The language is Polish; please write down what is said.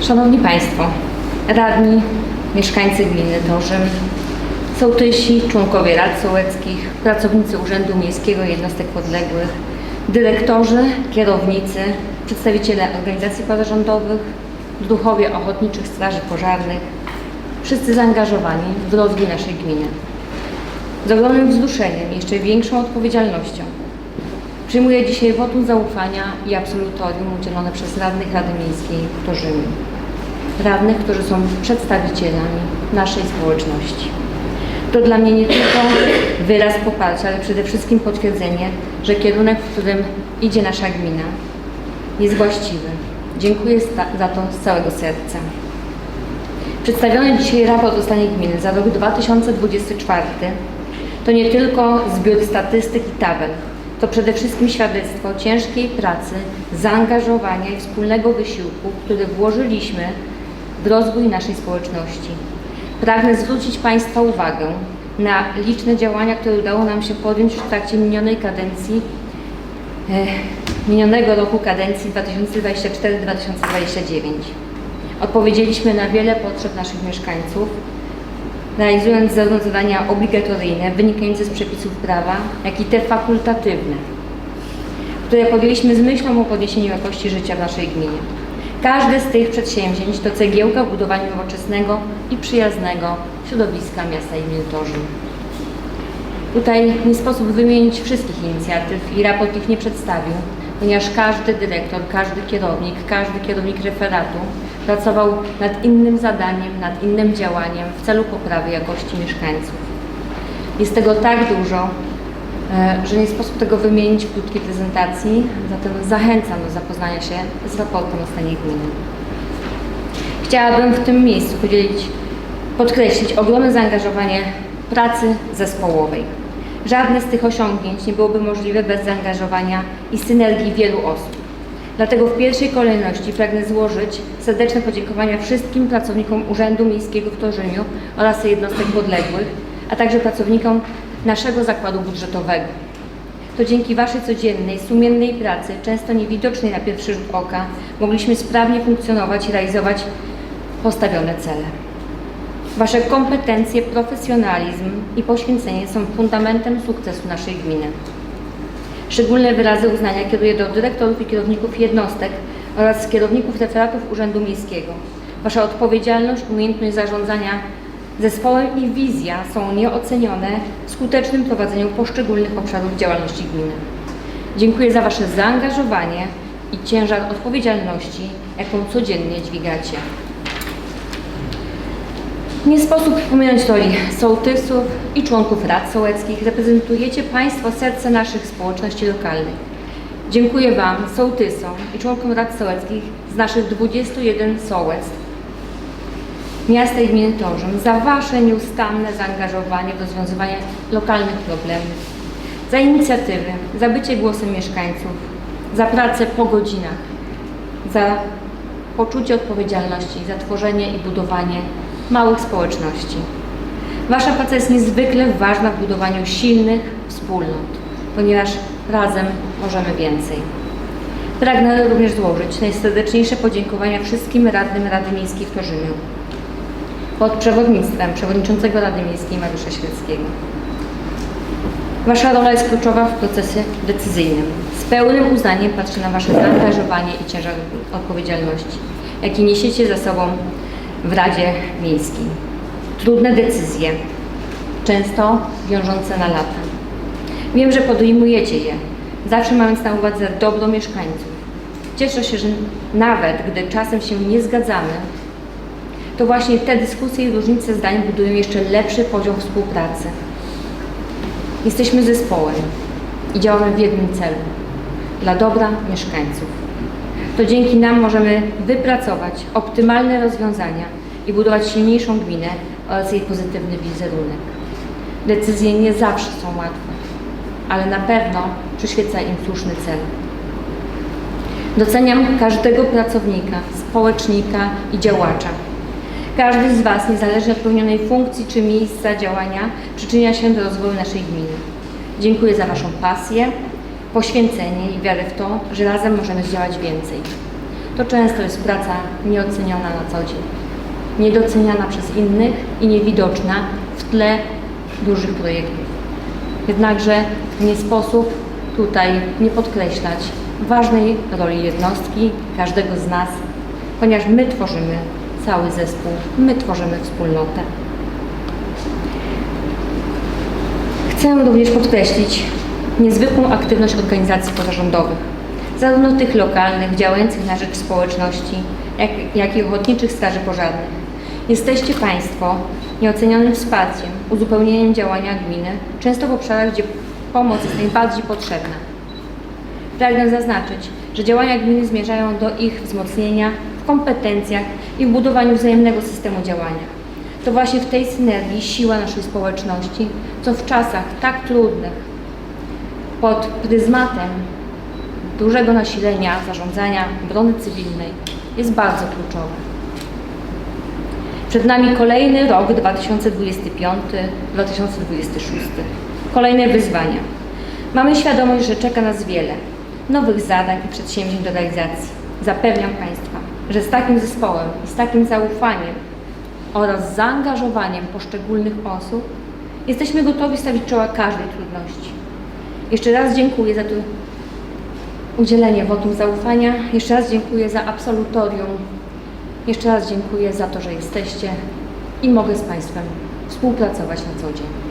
Szanowni Państwo, radni, mieszkańcy gminy Torzym, sołtysi, członkowie rad sołeckich, pracownicy Urzędu Miejskiego i jednostek podległych, dyrektorzy, kierownicy, przedstawiciele organizacji pozarządowych, duchowie ochotniczych straży pożarnych, wszyscy zaangażowani w rozwój naszej gminy. Z ogromnym wzruszeniem i jeszcze większą odpowiedzialnością przyjmuję dzisiaj wotum zaufania i absolutorium udzielone przez radnych Rady Miejskiej w Torzyniu. Radnych, którzy są przedstawicielami naszej społeczności. To dla mnie nie tylko wyraz poparcia, ale przede wszystkim potwierdzenie, że kierunek, w którym idzie nasza gmina, jest właściwy. Dziękuję za to z całego serca. Przedstawiony dzisiaj raport o stanie gminy za rok 2024 to nie tylko zbiór statystyk i tabel, to przede wszystkim świadectwo ciężkiej pracy, zaangażowania i wspólnego wysiłku, który włożyliśmy w rozwój naszej społeczności. Pragnę zwrócić Państwa uwagę na liczne działania, które udało nam się podjąć w trakcie minionej kadencji, e, minionego roku kadencji 2024-2029. Odpowiedzieliśmy na wiele potrzeb naszych mieszkańców, realizując zarówno zadania obligatoryjne wynikające z przepisów prawa, jak i te fakultatywne, które podjęliśmy z myślą o podniesieniu jakości życia w naszej gminie. Każde z tych przedsięwzięć to cegiełka w budowaniu nowoczesnego i przyjaznego środowiska miasta i gminy Torzyn. Tutaj nie sposób wymienić wszystkich inicjatyw i raport ich nie przedstawił, ponieważ każdy dyrektor, każdy kierownik, każdy kierownik referatu pracował nad innym zadaniem, nad innym działaniem w celu poprawy jakości mieszkańców. Jest tego tak dużo, e, że nie sposób tego wymienić w krótkiej prezentacji, zatem zachęcam do zapoznania się z raportem o stanie gminy. Chciałabym w tym miejscu podzielić, podkreślić ogromne zaangażowanie pracy zespołowej. Żadne z tych osiągnięć nie byłoby możliwe bez zaangażowania i synergii wielu osób. Dlatego w pierwszej kolejności pragnę złożyć serdeczne podziękowania wszystkim pracownikom Urzędu Miejskiego w Torzyniu oraz jednostek podległych, a także pracownikom naszego zakładu budżetowego. To dzięki Waszej codziennej, sumiennej pracy, często niewidocznej na pierwszy rzut oka, mogliśmy sprawnie funkcjonować i realizować postawione cele. Wasze kompetencje, profesjonalizm i poświęcenie są fundamentem sukcesu naszej gminy. Szczególne wyrazy uznania kieruję do dyrektorów i kierowników jednostek oraz kierowników referatów Urzędu Miejskiego. Wasza odpowiedzialność, umiejętność zarządzania zespołem i wizja są nieocenione w skutecznym prowadzeniu poszczególnych obszarów działalności gminy. Dziękuję za Wasze zaangażowanie i ciężar odpowiedzialności, jaką codziennie dźwigacie. Nie sposób pominąć roli sołtysów i członków rad sołeckich. Reprezentujecie Państwo serce naszych społeczności lokalnych. Dziękuję Wam, sołtysom i członkom rad sołeckich z naszych 21 sołectw miasta i gminy Torzym za Wasze nieustanne zaangażowanie w rozwiązywanie lokalnych problemów, za inicjatywy, za bycie głosem mieszkańców, za pracę po godzinach, za poczucie odpowiedzialności, za tworzenie i budowanie małych społeczności. Wasza praca jest niezwykle ważna w budowaniu silnych wspólnot, ponieważ razem możemy więcej. Pragnę również złożyć najserdeczniejsze podziękowania wszystkim radnym Rady Miejskiej w Torzyniu pod przewodnictwem przewodniczącego Rady Miejskiej Mariusza Świeckiego. Wasza rola jest kluczowa w procesie decyzyjnym. Z pełnym uznaniem patrzę na Wasze zaangażowanie i ciężar odpowiedzialności, jaki niesiecie za sobą w Radzie Miejskiej. Trudne decyzje, często wiążące na lata. Wiem, że podejmujecie je, zawsze mając na uwadze dobro mieszkańców. Cieszę się, że nawet gdy czasem się nie zgadzamy, to właśnie te dyskusje i różnice zdań budują jeszcze lepszy poziom współpracy. Jesteśmy zespołem i działamy w jednym celu dla dobra mieszkańców. To dzięki nam możemy wypracować optymalne rozwiązania i budować silniejszą gminę oraz jej pozytywny wizerunek. Decyzje nie zawsze są łatwe, ale na pewno przyświeca im słuszny cel. Doceniam każdego pracownika, społecznika i działacza. Każdy z Was, niezależnie od pełnionej funkcji czy miejsca działania, przyczynia się do rozwoju naszej gminy. Dziękuję za Waszą pasję, poświęcenie i wiarę w to, że razem możemy zdziałać więcej. to często jest praca nieoceniona na co dzień, niedoceniana przez innych i niewidoczna w tle dużych projektów. Jednakże nie sposób tutaj nie podkreślać ważnej roli jednostki, każdego z nas, ponieważ my tworzymy cały zespół, my tworzymy wspólnotę. Chcę również podkreślić niezwykłą aktywność organizacji pozarządowych, zarówno tych lokalnych, działających na rzecz społeczności, jak, jak i ochotniczych straży pożarnych. Jesteście Państwo nieocenionym wsparciem, uzupełnieniem działania gminy, często w obszarach, gdzie pomoc jest najbardziej potrzebna. Pragnę zaznaczyć, że działania gminy zmierzają do ich wzmocnienia w kompetencjach i w budowaniu wzajemnego systemu działania. To właśnie w tej synergii siła naszej społeczności, co w czasach tak trudnych, pod pryzmatem dużego nasilenia zarządzania brony cywilnej, jest bardzo kluczowe. Przed nami kolejny rok 2025-2026. Kolejne wyzwania. Mamy świadomość, że czeka nas wiele nowych zadań i przedsięwzięć do realizacji. Zapewniam Państwa, że z takim zespołem i z takim zaufaniem oraz zaangażowaniem poszczególnych osób jesteśmy gotowi stawić czoła każdej trudności. Jeszcze raz dziękuję za to udzielenie wotum zaufania. Jeszcze raz dziękuję za absolutorium. Jeszcze raz dziękuję za to, że jesteście i mogę z Państwem współpracować na co dzień.